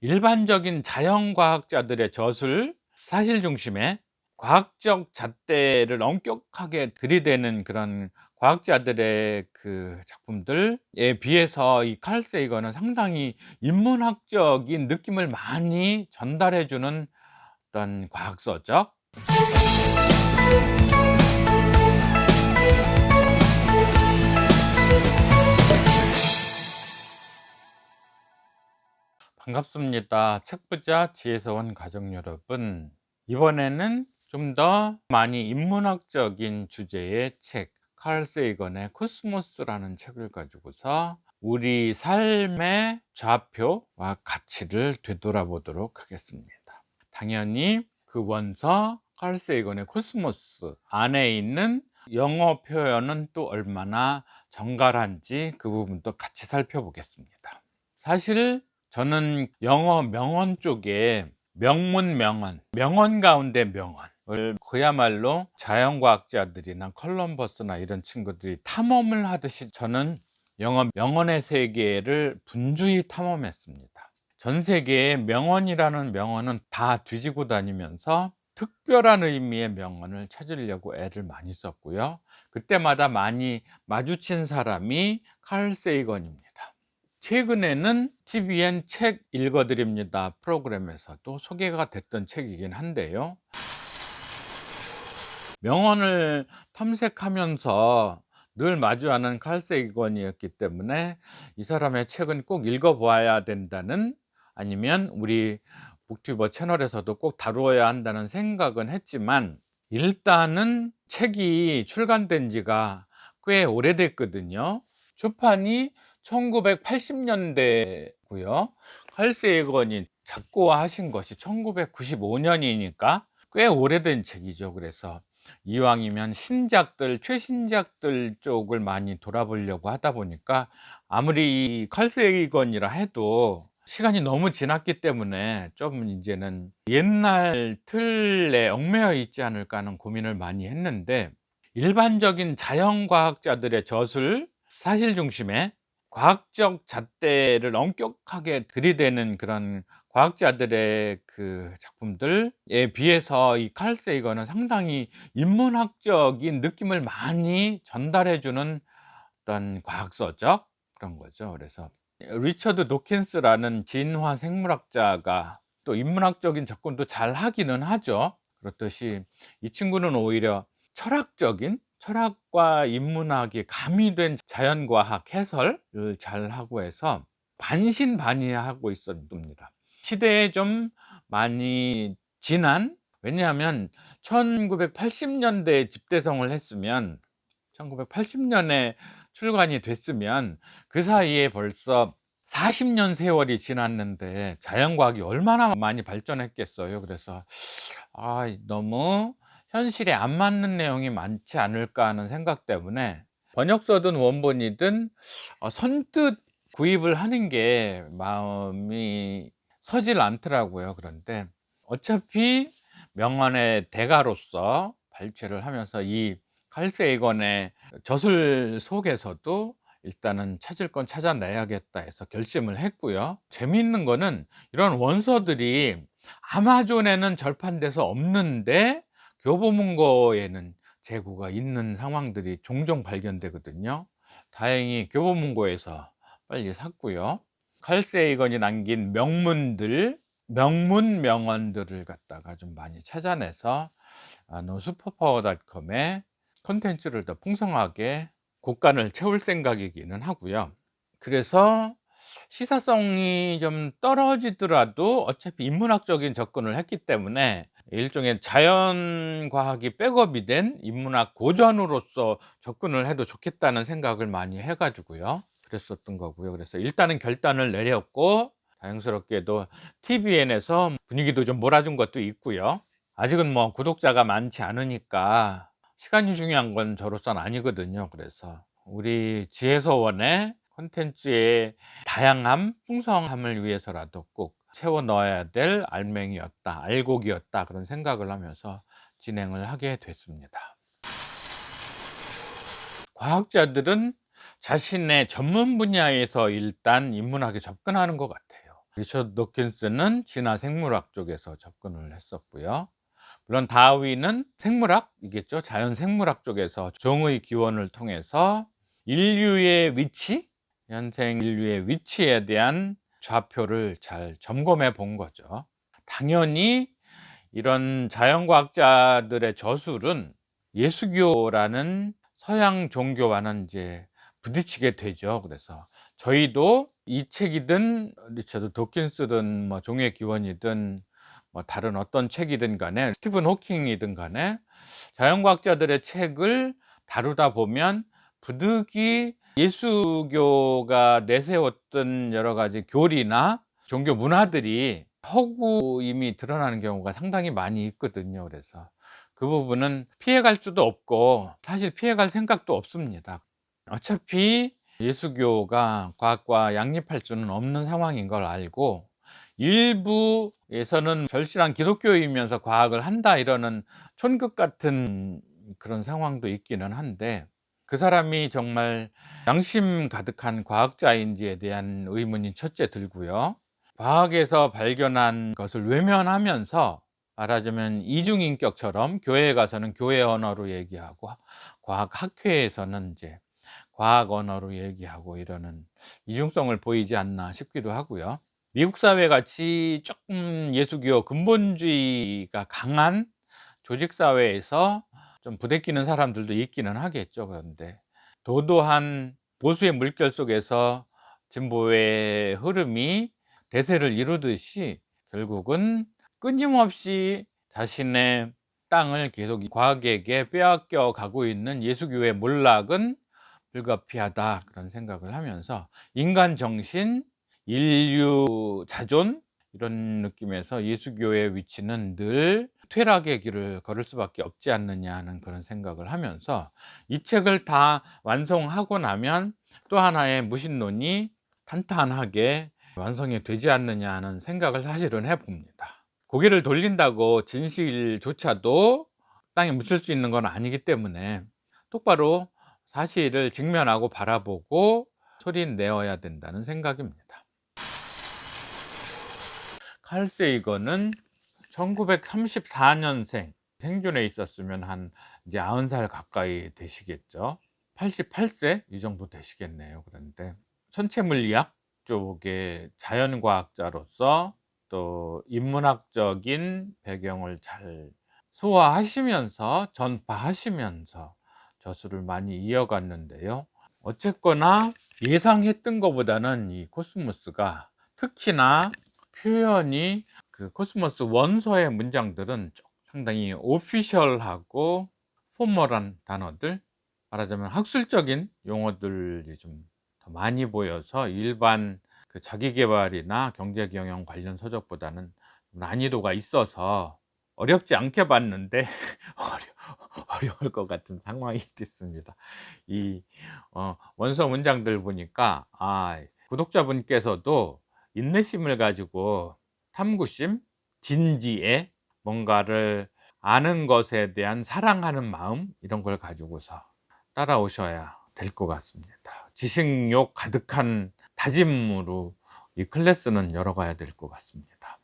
일반적인 자연과학자들의 젖을 사실 중심의 과학적 잣대를 엄격하게 들이대는 그런 과학자들의 그 작품들에 비해서 이 칼 세이건은 상당히 인문학적인 느낌을 많이 전달해 주는 어떤 과학서적 반갑습니다. 책부자 지혜서원 가족 여러분. 이번에는 좀 더 많이 인문학적인 주제의 책, 칼 세이건의 코스모스라는 책을 가지고서 우리 삶의 좌표와 가치를 되돌아보도록 하겠습니다. 당연히 그 원서 칼 세이건의 코스모스 안에 있는 영어 표현은 또 얼마나 정갈한지 그 부분도 같이 살펴보겠습니다. 사실 저는 영어 명언 쪽에 명문 명언, 명언 가운데 명언을 그야말로 자연과학자들이나 컬럼버스나 이런 친구들이 탐험을 하듯이 저는 영어 명언의 세계를 분주히 탐험했습니다. 전 세계에 명언이라는 명언은 다 뒤지고 다니면서 특별한 의미의 명언을 찾으려고 애를 많이 썼고요. 그때마다 많이 마주친 사람이 칼 세이건입니다. 최근에는 TVN 책 읽어드립니다 프로그램에서도 소개가 됐던 책이긴 한데요. 명언을 탐색하면서 늘 마주하는 칼 세이건이었기 때문에 이 사람의 책은 꼭 읽어봐야 된다는 아니면 우리 북튜버 채널에서도 꼭 다루어야 한다는 생각은 했지만 일단은 책이 출간된 지가 꽤 오래됐거든요. 초판이 1980년대고요. 칼세이건이 작고하신 것이 1995년이니까 꽤 오래된 책이죠. 그래서 이왕이면 신작들, 최신작들 쪽을 많이 돌아보려고 하다 보니까 아무리 칼세이건이라 해도 시간이 너무 지났기 때문에 좀 이제는 옛날 틀에 얽매여 있지 않을까 하는 고민을 많이 했는데 일반적인 자연과학자들의 젖을 사실 중심에 과학적 잣대를 엄격하게 들이대는 그런 과학자들의 그 작품들에 비해서 이 칼 세이건은 상당히 인문학적인 느낌을 많이 전달해 주는 어떤 과학서적 그런 거죠. 그래서 리처드 도킨스라는 진화 생물학자가 또 인문학적인 접근도 잘 하기는 하죠. 그렇듯이 이 친구는 오히려 철학적인 철학과 인문학이 가미된 자연과학 해설을 잘 하고 해서 반신반의하고 있었습니다. 시대에 좀 많이 지난 왜냐하면 1980년대에 집대성을 했으면 1980년에 출간이 됐으면 그 사이에 벌써 40년 세월이 지났는데 자연과학이 얼마나 많이 발전했겠어요. 그래서 아, 너무 현실에 안 맞는 내용이 많지 않을까 하는 생각 때문에 번역서든 원본이든 어, 선뜻 구입을 하는 게 마음이 서질 않더라고요. 그런데 어차피 명언의 대가로서 발췌를 하면서 이 칼세이건의 저술 속에서도 일단은 찾을 건 찾아내야겠다 해서 결심을 했고요. 재미있는 거는 이런 원서들이 아마존에는 절판돼서 없는데 교보문고에는 재고가 있는 상황들이 종종 발견되거든요. 다행히 교보문고에서 빨리 샀고요. 칼세이건이 남긴 명문들, 명문 명언들을 갖다가 좀 많이 찾아내서 아, 노스퍼파워닷컴에 콘텐츠를 더 풍성하게 곡간을 채울 생각이기는 하고요. 그래서 시사성이 좀 떨어지더라도 어차피 인문학적인 접근을 했기 때문에 일종의 자연과학이 백업이 된 인문학 고전으로서 접근을 해도 좋겠다는 생각을 많이 해가지고요. 그랬었던 거고요. 그래서 일단은 결단을 내렸고 다행스럽게도 TVN에서 분위기도 좀 몰아준 것도 있고요. 아직은 뭐 구독자가 많지 않으니까 시간이 중요한 건 저로서는 아니거든요. 그래서 우리 지혜서원의 콘텐츠의 다양함, 풍성함을 위해서라도 꼭 채워 넣어야 될 알맹이였다, 알곡이었다 그런 생각을 하면서 진행을 하게 됐습니다. 과학자들은 자신의 전문 분야에서 일단 인문학에 접근하는 것 같아요. 리처드 도킨스는 진화 생물학 쪽에서 접근을 했었고요. 물론 다윈은 생물학이겠죠. 자연 생물학 쪽에서 종의 기원을 통해서 인류의 위치, 현생 인류의 위치에 대한 좌표를 잘 점검해 본 거죠. 당연히 이런 자연과학자들의 저술은 예수교라는 서양 종교와는 이제 부딪히게 되죠. 그래서 저희도 이 책이든 리처드 도킨스든 뭐 종의 기원이든 뭐 다른 어떤 책이든 간에 스티븐 호킹이든 간에 자연과학자들의 책을 다루다 보면 부득이 예수교가 내세웠던 여러 가지 교리나 종교 문화들이 허구임이 드러나는 경우가 상당히 많이 있거든요. 그래서 그 부분은 피해갈 수도 없고 사실 피해갈 생각도 없습니다. 어차피 예수교가 과학과 양립할 수는 없는 상황인 걸 알고 일부에서는 절실한 기독교이면서 과학을 한다 이러는 촌극 같은 그런 상황도 있기는 한데 그 사람이 정말 양심 가득한 과학자인지에 대한 의문이 첫째 들고요. 과학에서 발견한 것을 외면하면서 말하자면 이중인격처럼 교회에 가서는 교회 언어로 얘기하고 과학 학회에서는 이제 과학 언어로 얘기하고 이러는 이중성을 보이지 않나 싶기도 하고요. 미국 사회 같이 조금 예수교 근본주의가 강한 조직 사회에서 좀 부대끼는 사람들도 있기는 하겠죠. 그런데 도도한 보수의 물결 속에서 진보의 흐름이 대세를 이루듯이 결국은 끊임없이 자신의 땅을 계속 과학에게 빼앗겨 가고 있는 예수교의 몰락은 불가피하다 그런 생각을 하면서 인간 정신, 인류 자존 이런 느낌에서 예수교의 위치는 늘 퇴락의 길을 걸을 수밖에 없지 않느냐 하는 그런 생각을 하면서 이 책을 다 완성하고 나면 또 하나의 무신론이 탄탄하게 완성이 되지 않느냐 하는 생각을 사실은 해봅니다. 고개를 돌린다고 진실조차도 땅에 묻힐 수 있는 건 아니기 때문에 똑바로 사실을 직면하고 바라보고 소리 내어야 된다는 생각입니다. 칼 세이건은 1934년생 생존에 있었으면 한 이제 90살 가까이 되시겠죠. 88세 이 정도 되시겠네요. 그런데 천체 물리학 쪽의 자연과학자로서 또 인문학적인 배경을 잘 소화하시면서 전파하시면서 저술을 많이 이어갔는데요. 어쨌거나 예상했던 것보다는 이 코스모스가 특히나 표현이 그 코스모스 원서의 문장들은 상당히 오피셜하고 포멀한 단어들 말하자면 학술적인 용어들이 좀 더 많이 보여서 일반 그 자기개발이나 경제경영 관련 서적보다는 난이도가 있어서 어렵지 않게 봤는데 어려, 어려울 것 같은 상황이 됐습니다. 이 어, 원서 문장들 보니까 아, 구독자분께서도 인내심을 가지고 탐구심, 진지에 뭔가를 아는 것에 대한 사랑하는 마음 이런 걸 가지고서 따라오셔야 될 것 같습니다. 지식욕 가득한 다짐으로 이 클래스는 열어가야 될 것 같습니다.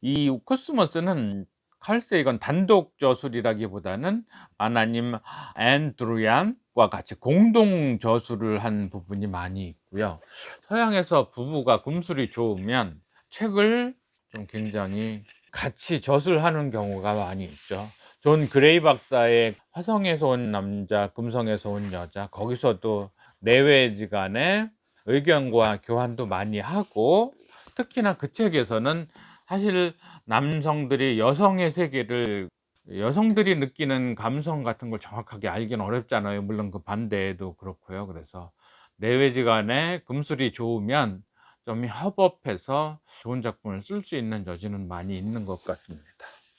이 코스모스는 칼세이건 단독 저술이라기보다는 아나님 앤드루얀 과 같이 공동 저술을 한 부분이 많이 있고요. 서양에서 부부가 금술이 좋으면 책을 좀 굉장히 같이 저술하는 경우가 많이 있죠. 존 그레이 박사의 화성에서 온 남자, 금성에서 온 여자, 거기서도 내외지간의 의견과 교환도 많이 하고 특히나 그 책에서는 사실 남성들이 여성의 세계를 여성들이 느끼는 감성 같은 걸 정확하게 알기는 어렵잖아요. 물론 그 반대도 그렇고요. 그래서 내외지간에 금술이 좋으면 좀 협업해서 좋은 작품을 쓸 수 있는 여지는 많이 있는 것 같습니다.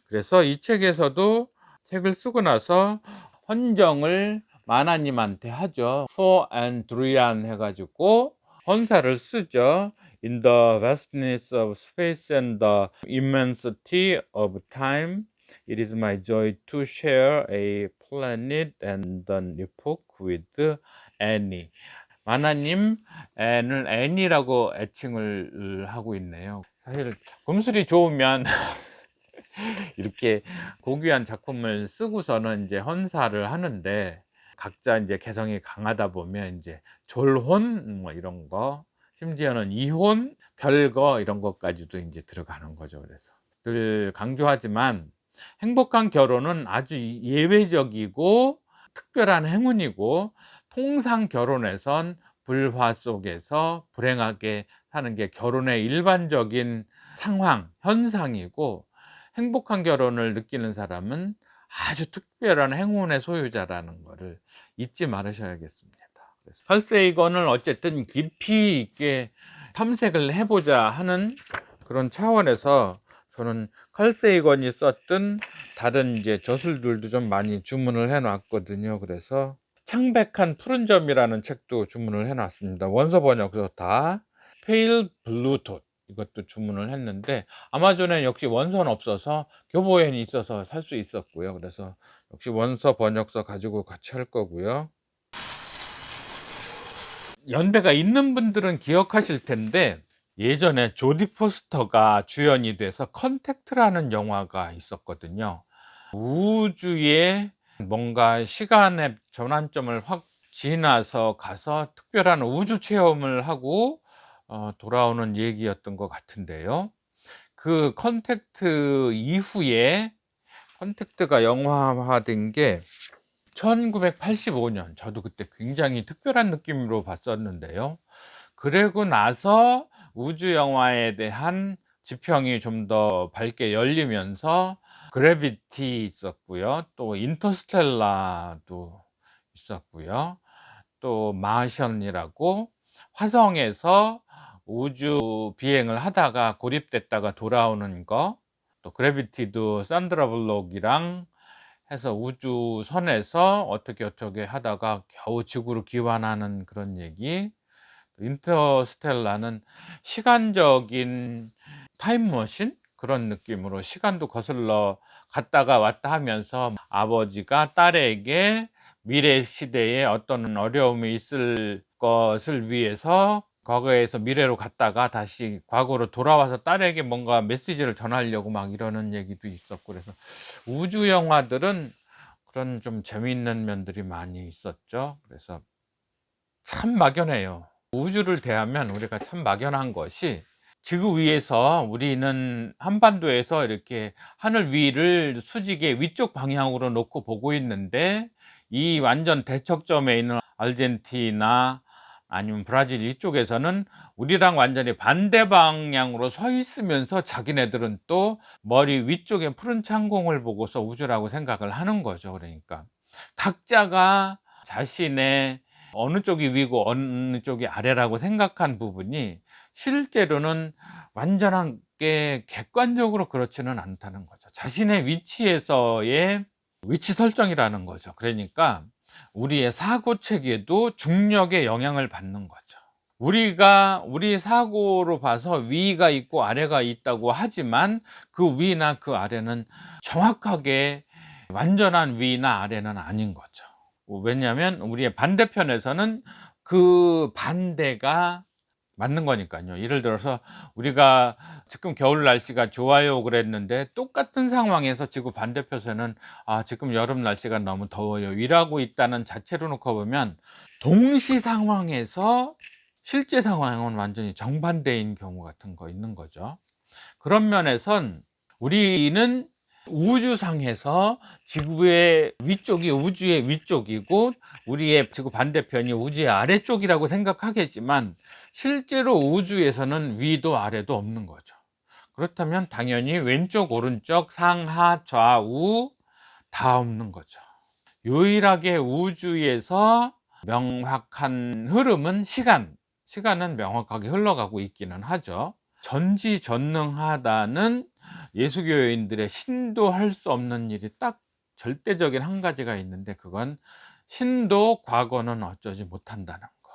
그래서 이 책에서도 책을 쓰고 나서 헌정을 마나님한테 하죠. For and Druyan 해가지고 헌사를 쓰죠. In the vastness of space and the immensity of time, it is my joy to share a planet and an epoch with Annie. 만화님 N을 N이라고 애칭을 하고 있네요. 사실 금술이 좋으면 이렇게 고귀한 작품을 쓰고서는 이제 헌사를 하는데 각자 이제 개성이 강하다 보면 이제 졸혼 뭐 이런 거 심지어는 이혼 별거 이런 것까지도 이제 들어가는 거죠. 그래서 늘 강조하지만 행복한 결혼은 아주 예외적이고 특별한 행운이고 통상 결혼에선 불화 속에서 불행하게 사는 게 결혼의 일반적인 상황, 현상이고 행복한 결혼을 느끼는 사람은 아주 특별한 행운의 소유자라는 것을 잊지 말으셔야겠습니다. 그래서 펄세이건을 어쨌든 깊이 있게 탐색을 해보자 하는 그런 차원에서 저는 컬세이건이 썼던 다른 이제 저술들도 좀 많이 주문을 해 놨거든요. 그래서 창백한 푸른 점이라는 책도 주문을 해 놨습니다. 원서 번역서 다 페일 블루톳 이것도 주문을 했는데 아마존에 역시 원서는 없어서 교보엔이 있어서 살 수 있었고요. 그래서 역시 원서 번역서 가지고 같이 할 거고요. 연배가 있는 분들은 기억하실 텐데 예전에 조디 포스터가 주연이 돼서 컨택트라는 영화가 있었거든요. 우주에 뭔가 시간의 전환점을 확 지나서 가서 특별한 우주 체험을 하고 어, 돌아오는 얘기였던 것 같은데요. 그 컨택트 이후에 컨택트가 영화화된 게 1985년 저도 그때 굉장히 특별한 느낌으로 봤었는데요. 그리고 나서 우주 영화에 대한 지평이 좀 더 밝게 열리면서 그래비티 있었고요. 또 인터스텔라도 있었고요. 또 마션이라고 화성에서 우주 비행을 하다가 고립됐다가 돌아오는 거, 또 그래비티도 산드라 블록이랑 해서 우주선에서 어떻게 어떻게 하다가 겨우 지구로 귀환하는 그런 얘기. 인터스텔라는 시간적인 타임머신 그런 느낌으로 시간도 거슬러 갔다가 왔다 하면서 아버지가 딸에게 미래 시대에 어떤 어려움이 있을 것을 위해서 과거에서 미래로 갔다가 다시 과거로 돌아와서 딸에게 뭔가 메시지를 전하려고 막 이러는 얘기도 있었고 그래서 우주 영화들은 그런 좀 재미있는 면들이 많이 있었죠. 그래서 참 막연해요. 우주를 대하면 우리가 참 막연한 것이 지구 위에서 우리는 한반도에서 이렇게 하늘 위를 수직의 위쪽 방향으로 놓고 보고 있는데 이 완전 대척점에 있는 아르헨티나 아니면 브라질 이쪽에서는 우리랑 완전히 반대 방향으로 서 있으면서 자기네들은 또 머리 위쪽에 푸른 창공을 보고서 우주라고 생각을 하는 거죠. 그러니까 각자가 자신의 어느 쪽이 위고 어느 쪽이 아래라고 생각한 부분이 실제로는 완전하게 객관적으로 그렇지는 않다는 거죠. 자신의 위치에서의 위치 설정이라는 거죠. 그러니까 우리의 사고 체계도 중력의 영향을 받는 거죠. 우리가 우리 사고로 봐서 위가 있고 아래가 있다고 하지만 그 위나 그 아래는 정확하게 완전한 위나 아래는 아닌 거죠. 왜냐하면 우리의 반대편에서는 그 반대가 맞는 거니까요. 예를 들어서 우리가 지금 겨울 날씨가 좋아요 그랬는데 똑같은 상황에서 지구 반대편에서는 아 지금 여름 날씨가 너무 더워요 이라고 있다는 자체로 놓고 보면 동시 상황에서 실제 상황은 완전히 정반대인 경우 같은 거 있는 거죠. 그런 면에선 우리는 우주상에서 지구의 위쪽이 우주의 위쪽이고 우리의 지구 반대편이 우주의 아래쪽이라고 생각하겠지만 실제로 우주에서는 위도 아래도 없는 거죠. 그렇다면 당연히 왼쪽, 오른쪽, 상하, 좌우 다 없는 거죠. 유일하게 우주에서 명확한 흐름은 시간. 시간은 명확하게 흘러가고 있기는 하죠. 전지전능하다는 예수교인들의 신도 할 수 없는 일이 딱 절대적인 한 가지가 있는데 그건 신도 과거는 어쩌지 못한다는 거.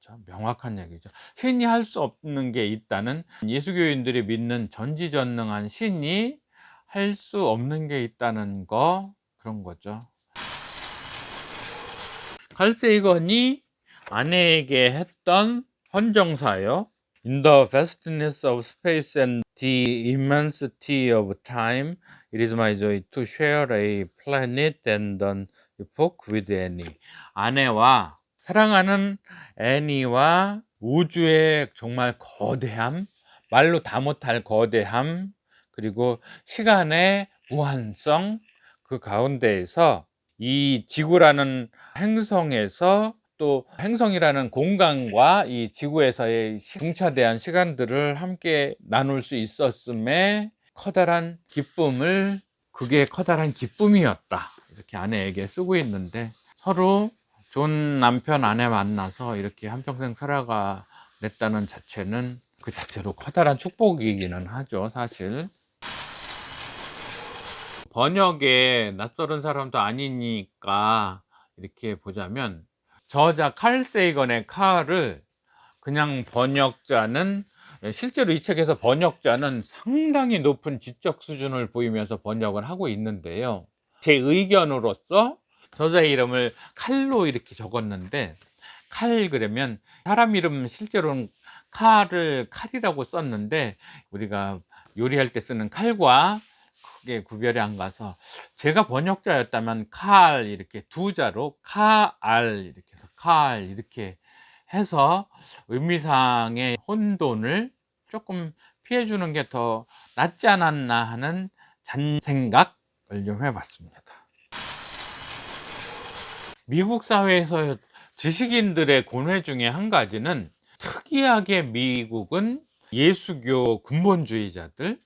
그렇죠? 명확한 얘기죠. 신이 할 수 없는 게 있다는 예수교인들이 믿는 전지전능한 신이 할 수 없는 게 있다는 거 그런 거죠. 칼세이건이 아내에게 했던 헌정사요. In the vastness of space and the immensity of time, it is my joy to share a planet and an epoch with Annie. 아내와 사랑하는 애니와 우주의 정말 거대함, 말로 다 못할 거대함, 그리고 시간의 무한성, 그 가운데에서 이 지구라는 행성에서 또 행성이라는 공간과 이 지구에서의 시- 중차대한 시간들을 함께 나눌 수 있었음에 커다란 기쁨을 그게 커다란 기쁨이었다. 이렇게 아내에게 쓰고 있는데 서로 좋은 남편 아내 만나서 이렇게 한평생 살아가 냈다는 자체는 그 자체로 커다란 축복이기는 하죠 사실. 번역에 낯설은 사람도 아니니까 이렇게 보자면 저자 칼 세이건의 칼을 그냥 번역자는 실제로 이 책에서 번역자는 상당히 높은 지적 수준을 보이면서 번역을 하고 있는데요. 제 의견으로서 저자의 이름을 칼로 이렇게 적었는데 칼 그러면 사람 이름 실제로는 칼을 칼이라고 썼는데 우리가 요리할 때 쓰는 칼과 크게 구별이 안 가서 제가 번역자였다면 칼 이렇게 두 자로 카알 이렇게 해서 칼 이렇게 해서 의미상의 혼돈을 조금 피해 주는 게 더 낫지 않았나 하는 잔생각을 좀 해봤습니다. 미국 사회에서 지식인들의 고뇌 중에 한 가지는 특이하게 미국은 예수교 근본주의자들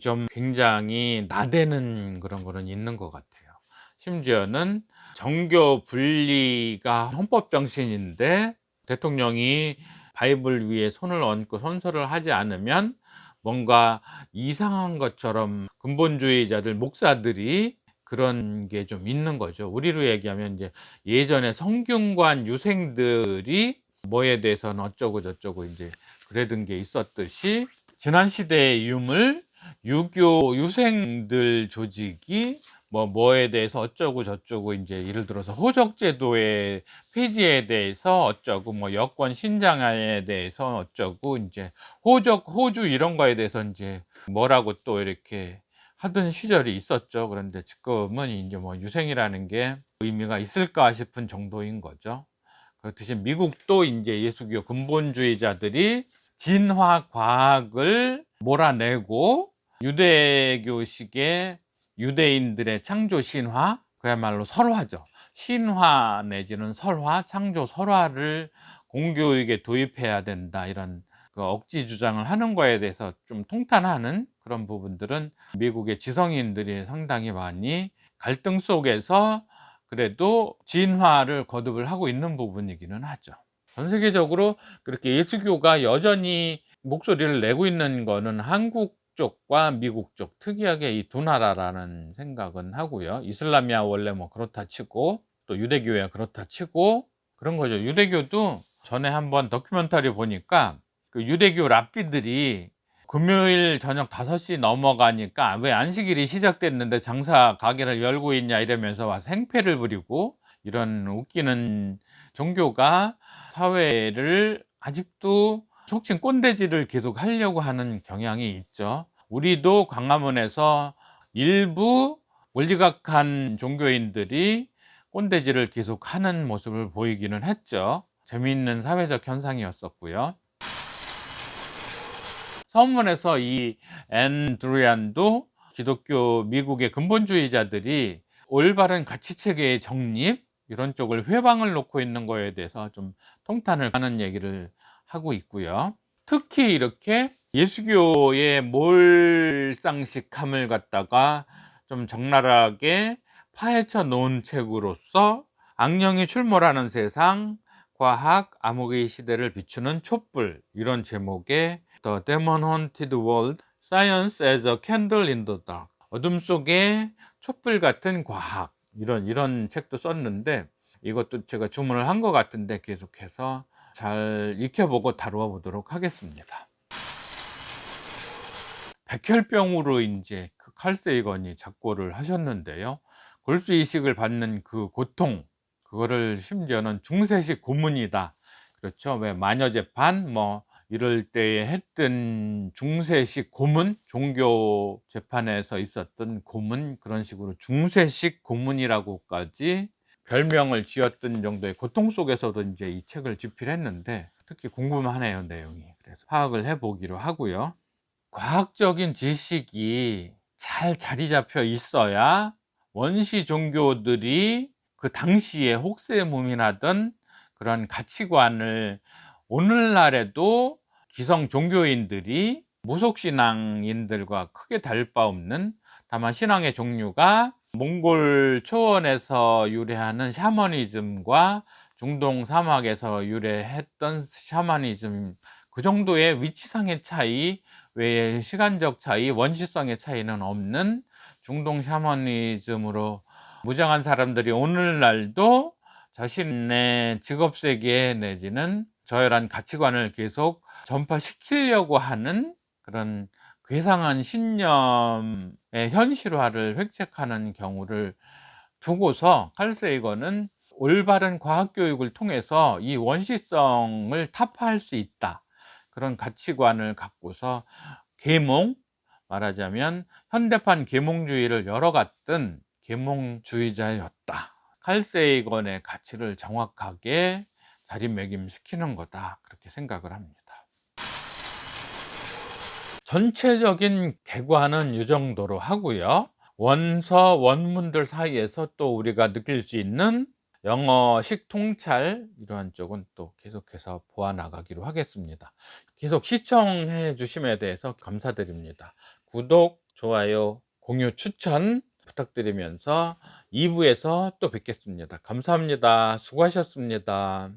좀 굉장히 나대는 그런 거는 있는 것 같아요. 심지어는 정교 분리가 헌법 정신인데 대통령이 바이블 위에 손을 얹고 선서를 하지 않으면 뭔가 이상한 것처럼 근본주의자들 목사들이 그런 게 좀 있는 거죠. 우리로 얘기하면 이제 예전에 성균관 유생들이 뭐에 대해서는 어쩌고 저쩌고 이제 그래던 게 있었듯이 지난 시대의 유물 유교 유생들 조직이 뭐 뭐에 대해서 어쩌고 저쩌고 이제 예를 들어서 호적 제도의 폐지에 대해서 어쩌고 뭐 여권 신장에 대해서 어쩌고 이제 호적 호주 이런 거에 대해서 이제 뭐라고 또 이렇게 하던 시절이 있었죠. 그런데 지금은 이제 뭐 유생이라는 게 의미가 있을까 싶은 정도인 거죠. 그렇듯이 미국도 이제 예수교 근본주의자들이 진화 과학을 몰아내고 유대교식의 유대인들의 창조 신화 그야말로 설화죠. 신화 내지는 설화, 창조 설화를 공교육에 도입해야 된다 이런 그 억지 주장을 하는 거에 대해서 좀 통탄하는 그런 부분들은 미국의 지성인들이 상당히 많이 갈등 속에서 그래도 진화를 거듭을 하고 있는 부분이기는 하죠. 전 세계적으로 그렇게 예수교가 여전히 목소리를 내고 있는 거는 한국 쪽과 미국 쪽 특이하게 이 두 나라라는 생각은 하고요. 이슬람이야 원래 뭐 그렇다 치고 또 유대교야 그렇다 치고 그런 거죠. 유대교도 전에 한번 다큐멘터리 보니까 그 유대교 랍비들이 금요일 저녁 5시 넘어가니까 왜 안식일이 시작됐는데 장사 가게를 열고 있냐 이러면서 와서 행패를 부리고 이런 웃기는 종교가 사회를 아직도 속칭 꼰대질을 계속 하려고 하는 경향이 있죠. 우리도 광화문에서 일부 몰지각한 종교인들이 꼰대질을 계속 하는 모습을 보이기는 했죠. 재미있는 사회적 현상이었었고요. 서문에서 이 앤드루안도 기독교 미국의 근본주의자들이 올바른 가치 체계의 정립 이런 쪽을 회방을 놓고 있는 거에 대해서 좀 통탄을 하는 얘기를 하고 있고요. 특히 이렇게 예수교의 몰상식함을 갖다가 좀 적나라하게 파헤쳐 놓은 책으로서 악령이 출몰하는 세상, 과학, 암흑의 시대를 비추는 촛불 이런 제목의 The Demon Haunted World, Science as a Candle in the Dark 어둠 속에 촛불 같은 과학 이런 이런 책도 썼는데 이것도 제가 주문을 한 것 같은데 계속해서 잘 익혀보고 다루어 보도록 하겠습니다. 백혈병으로 이제 그 칼세이건이 작고를 하셨는데요. 골수 이식을 받는 그 고통, 그거를 심지어는 중세식 고문이다. 그렇죠. 왜 마녀 재판 뭐 이럴 때에 했던 중세식 고문, 종교 재판에서 있었던 고문 그런 식으로 중세식 고문이라고까지 별명을 지었던 정도의 고통 속에서도 이제 이 책을 집필했는데 특히 궁금하네요 내용이. 그래서 파악을 해보기로 하고요. 과학적인 지식이 잘 자리 잡혀 있어야 원시 종교들이 그 당시에 혹세무민하던 그런 가치관을 오늘날에도 기성 종교인들이 무속신앙인들과 크게 다를 바 없는 다만 신앙의 종류가 몽골 초원에서 유래하는 샤머니즘과 중동 사막에서 유래했던 샤머니즘 그 정도의 위치상의 차이 외에 시간적 차이, 원시성의 차이는 없는 중동 샤머니즘으로 무장한 사람들이 오늘날도 자신의 직업 세계 내지는 저열한 가치관을 계속 전파시키려고 하는 그런 괴상한 신념의 현실화를 획책하는 경우를 두고서 칼세이거는 올바른 과학 교육을 통해서 이 원시성을 타파할 수 있다. 그런 가치관을 갖고서 계몽 말하자면 현대판 계몽주의를 열어갔던 계몽주의자였다. 칼세이건의 가치를 정확하게 자리매김시키는 거다. 그렇게 생각을 합니다. 전체적인 개관은 이 정도로 하고요. 원서, 원문들 사이에서 또 우리가 느낄 수 있는 영어식 통찰 이러한 쪽은 또 계속해서 보아 나가기로 하겠습니다. 계속 시청해 주심에 대해서 감사드립니다. 구독, 좋아요, 공유, 추천 부탁드리면서 2부에서 또 뵙겠습니다. 감사합니다. 수고하셨습니다.